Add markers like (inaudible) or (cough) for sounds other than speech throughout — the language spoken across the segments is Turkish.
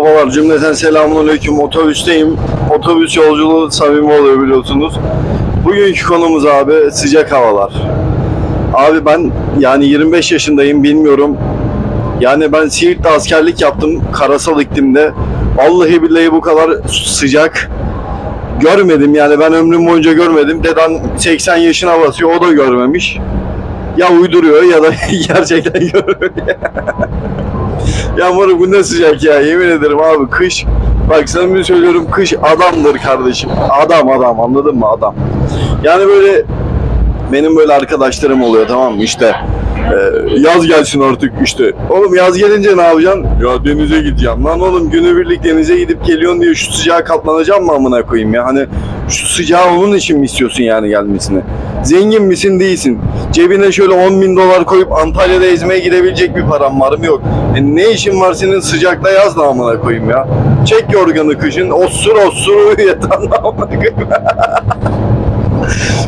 Babalar cümleten selamun aleyküm. Otobüsteyim. Otobüs yolculuğu samimi oluyor biliyorsunuz. Bugünkü konumuz abi sıcak havalar. Abi ben yani 25 yaşındayım bilmiyorum. Yani ben Siirt'te askerlik yaptım karasal iklimde. Vallahi billahi bu kadar sıcak görmedim yani ben ömrüm boyunca görmedim. Deden 80 yaşına basıyor o da görmemiş. Ya uyduruyor ya da (laughs) gerçekten görmüyor. Ya moruk bu ne sıcak ya? Yemin ederim abi kış. Bak samimi söylüyorum kış adamdır kardeşim. Adam adam. Anladın mı? Adam. Yani böyle benim böyle arkadaşlarım oluyor tamam mı? İşte e, yaz gelsin artık işte. Oğlum yaz gelince ne yapacaksın? Ya denize gideceğim. Lan oğlum günübirlik denize gidip geliyorsun diye şu sıcağa katlanacağım mı amına koyayım ya? Hani şu sıcağı onun için mi istiyorsun yani gelmesini zengin misin değilsin cebine şöyle 10 bin dolar koyup Antalya'da ezmeye gidebilecek bir param var mı yok e ne işin var senin sıcakta yaz da amına koyayım ya çek yorganı kışın osur osur uyu yatağında (laughs) amına koyayım (laughs)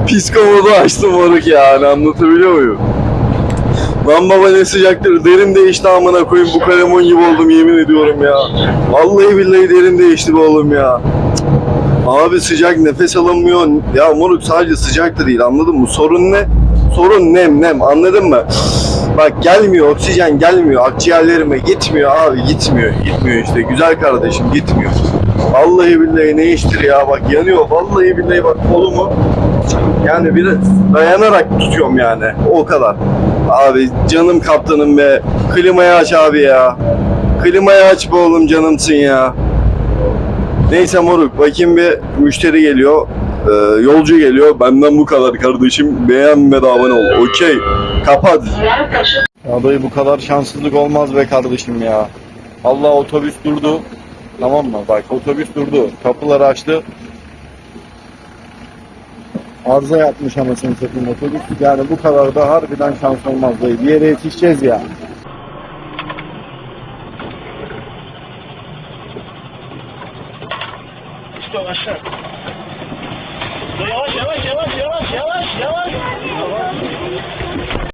Psikomodu açtım moruk yani anlatabiliyor muyum? Lan baba ne sıcaktır. Derim değişti amına koyayım. Bu kalemon gibi oldum yemin ediyorum ya. Vallahi billahi derim değişti be oğlum ya. Abi sıcak nefes alınmıyor. Ya moruk sadece sıcak da değil anladın mı? Sorun ne? Sorun nem nem anladın mı? Bak gelmiyor oksijen gelmiyor akciğerlerime gitmiyor abi gitmiyor gitmiyor işte güzel kardeşim gitmiyor. Vallahi billahi ne iştir ya bak yanıyor vallahi billahi bak kolumu yani biraz dayanarak tutuyorum yani o kadar. Abi canım kaptanım be klimayı aç abi ya. Klimayı aç be oğlum canımsın ya. Neyse moruk bakayım bir müşteri geliyor. Ee, yolcu geliyor. Benden bu kadar kardeşim. De abone ol. Okey. Kapat. Ya bu kadar şanssızlık olmaz be kardeşim ya. Allah otobüs durdu. Tamam mı? Bak otobüs durdu. Kapıları açtı. Arıza yapmış anasını satayım otobüs. Yani bu kadar da harbiden şans olmaz dayı. Bir yere yetişeceğiz ya. İşte aşağı. Yavaş yavaş yavaş yavaş yavaş yavaş.